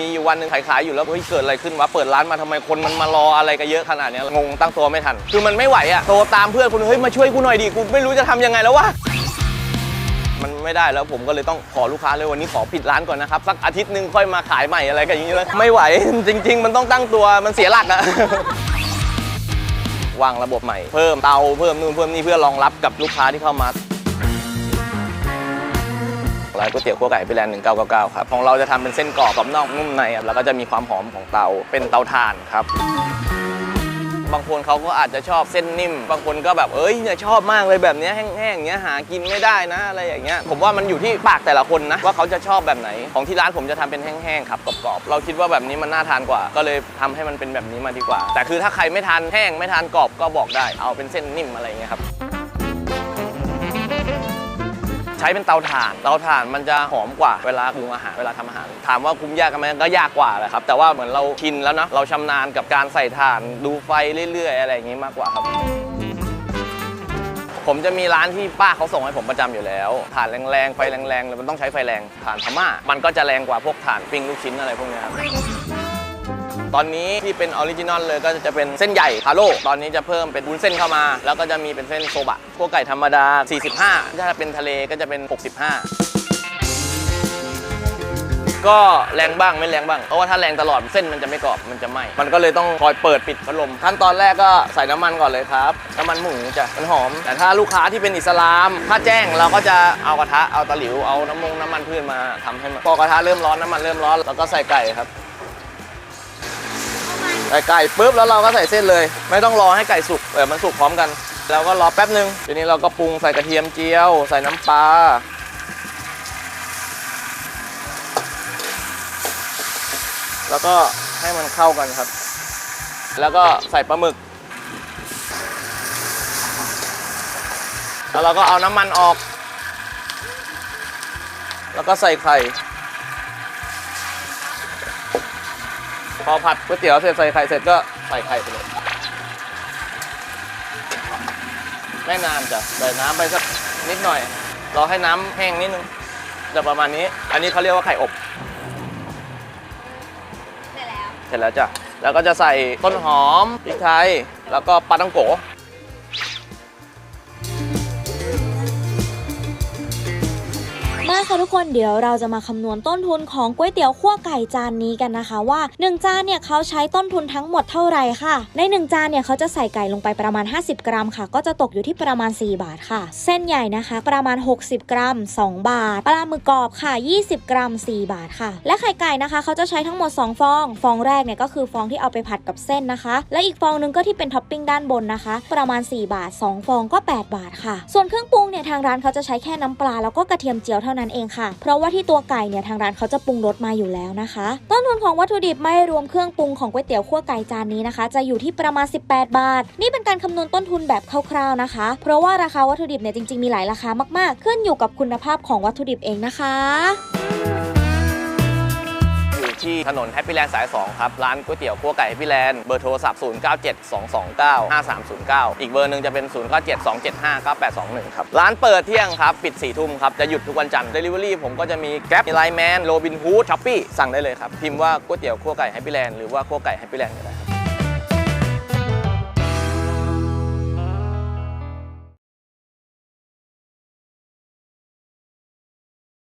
มีอยู่วันหนึ่งขายขายอยู่แล้วเฮ้ยเกิดอะไรขึ้นวะเปิดร้านมาทำไมคนมันมารออะไรกันเยอะขนาดนี้งงตั้งตัวไม่ทัน คือมันไม่ไหวอะโทรตามเพื่อนคนเฮ้ยมาช่วยกูหน่อยดิกูไม่รู้จะทำยังไงแล้ววะมันไม่ได้แล้วผมก็เลยต้องขอลูกค้าเลยวันนี้ขอปิดร้านก่อนนะครับสักอาทิตย์หนึงค่อยมาขายใหม่อะไรกันอย่างนี้ยไม่ไหวจริง ๆ มันต้องตั้งตัวมันเสียหลักอะวางระบบใหม่เพิ่มเตาเพิ่มนู่นเพิ่มนี่เพื่อรองรับกับลูกค้าที่เข้ามา ร้านก๋วยเตี๋ยวขั้วไก่พี่แลนด์1999ครับของเราจะทำเป็นเส้นกรอบกรอบนอกนุ่มในครับแล้วก็จะมีความหอมของเตาเป็นเตาถ่านครับ บางคนเขาก็อาจจะชอบเส้นนิ่ม บางคนก็แบบเอ้ยเนี่ยชอบมากเลยแบบเนี้ยแห้งๆเงี้ยหากินไม่ได้นะอะไรอย่างเงี้ยผมว่ามันอยู่ที่ปากแต่ละคนนะว่าเขาจะชอบแบบไหน ของที่ร้านผมจะทำเป็นแห้งๆครับกรอบๆเราคิดว่าแบบนี้มันน่าทานกว่า ก็เลยทำให้มันเป็นแบบนี้มาดีกว่า แต่คือถ้าใครไม่ทานแห้งไม่ทานกรอบก็บอกได้ เอาเป็นเส้นนิ่มอะไรเงี้ยครับ ใช้เป็นเตาถ่าน เตาถ่านมันจะหอมกว่าเวลาปรุงอาหารเวลาทำอาหาร ถามว่าคุ้มยากกันไหมก็ยากกว่าแหละครับ แต่ว่าเหมือนเราชินแล้วเนาะเราชำนาญกับการใส่ถ่านดูไฟเรื่อย ๆ อะไรอย่างงี้มากกว่าครับผมจะมีร้านที่ป้าเขาส่งให้ผมประจำอยู่แล้วถ่านแรงๆ ไฟแรงๆเลยมันต้องใช้ไฟแรงถ่านพม่ามันก็จะแรงกว่าพวกถ่านปิ้งลูกชิ้นอะไรพวกนี้ครับ ตอนนี้ที่เป็นออริจินอลเลยก็จะเป็นเส้นใหญ่คาโร่ตอนนี้จะเพิ่มเป็นวุ้นเส้นเข้ามา แล้วก็จะมีเป็นเส้นโซบะพวกไก่ธรรมดา 45 ถ้าเป็นทะเลก็จะเป็น 65ก็แรงบ้างไม่แรงบ้าง เพราะว่าถ้าแรงตลอดเส้นมันจะไม่กรอบมันจะไหม้มันก็เลยต้องคอยเปิดปิดพัดลมขั้นตอนแรกก็ใส่น้ำมันก่อนเลยครับ น้ำมันหมูจ้ะมันหอม แต่ถ้าลูกค้าที่เป็นอิสลาม ถ้าแจ้งเราก็จะเอากระทะเอาตะหลิวเอาน้ำมงน้ำมันพืชมาทำให้มันพอกระทะเริ่มร้อนน้ำมันเริ่มร้อนแล้วก็ใส่ไก่ครับ ไก่ปุ๊บแล้วเราก็ใส่เส้นเลย ไม่ต้องรอให้ไก่สุกเออมันสุกพร้อมกันเราก็รอแป๊บนึงทีนี้เราก็ปรุงใส่กระเทียมเจียว ใส่น้ำปลาแล้วก็ให้มันเข้ากันครับ แล้วก็ใส่ปลาหมึก แล้วเราก็เอาน้ำมันออก แล้วก็ใส่ไข่ พอผัดก๋วยเตี๋ยวเสร็จใส่ไข่เสร็จก็ใส่ไข่ไปเลย ไม่นานจ้ะใส่น้ำไปสักนิดหน่อย รอให้น้ำแห้งนิดนึงจะประมาณนี้ อันนี้เขาเรียกว่าไข่อบเสร็จแล้วเสร็จแล้วจ้ะ แล้วก็จะใส่ต้นหอมพริกไทย แล้วก็ปลาตังโก มาค่ะทุกคนเดี๋ยวเราจะมาคำนวณต้นทุนของก๋วยเตี๋ยวขั้วไก่จานนี้กันนะคะว่า 1 จานเนี่ยเขาใช้ต้นทุนทั้งหมดเท่าไหร่ค่ะ ใน 1 จานเนี่ยเขาจะใส่ไก่ลงไปประมาณ 50 กรัมค่ะ ก็จะตกอยู่ที่ประมาณ 4 บาทค่ะ เส้นใหญ่นะคะ ประมาณ 60 กรัม 2 บาท ปลาหมึกกรอบค่ะ 20 กรัม 4 บาทค่ะ และไข่ไก่นะคะเขาจะใช้ทั้งหมด 2 ฟอง ฟองแรกเนี่ยก็คือฟองที่เอาไปผัดกับเส้นนะคะ และอีกฟองหนึงก็ที่เป็นท็อปปิ้งด้านบนนะคะ ประมาณ 4 บาท 2 ฟองก็ 8 บาทค่ะ ส่วนเครื่องปรุงเนี่ยทางร้านเขาจะใช้แค่น้ำปลาแล้วก็กระเทียมเจียวเท่านั้นเองค่ะ เพราะว่าที่ตัวไก่เนี่ยทางร้านเขาจะปรุงรสมาอยู่แล้วนะคะ ต้นทุนของวัตถุดิบไม่รวมเครื่องปรุงของก๋วยเตี๋ยวขั้วไก่จานนี้นะคะ จะอยู่ที่ประมาณ 18 บาท นี่เป็นการคำนวณต้นทุนแบบคร่าวๆนะคะ เพราะว่าราคาวัตถุดิบเนี่ยจริงๆมีหลายราคามากๆ ขึ้นอยู่กับคุณภาพของวัตถุดิบเองนะคะ ที่ถนนแฮปปี้แลนด์สาย 2 ครับ ร้านก๋วยเตี๋ยวคั่วไก่แฮปปี้แลนด์เบอร์โทรศัพท์ 0 9 7 2 2 9 5 3 0 9 อีกเบอร์หนึ่งจะเป็น 0 9 7 2 7 5 9 8 2 1 ครับ ร้านเปิดเที่ยงครับ ปิด 4 ทุ่มครับ จะหยุดทุกวันจันทร์ Delivery ผมก็จะมีแกร็บไลน์แมนโรบินฮูดช้อปปี้สั่งได้เลยครับพิมพ์ว่าก๋วยเตี๋ยวคั่วไก่แฮปปี้แลนด์หรือว่าคั่วไก่แฮปปี้แลนด์ก็ได้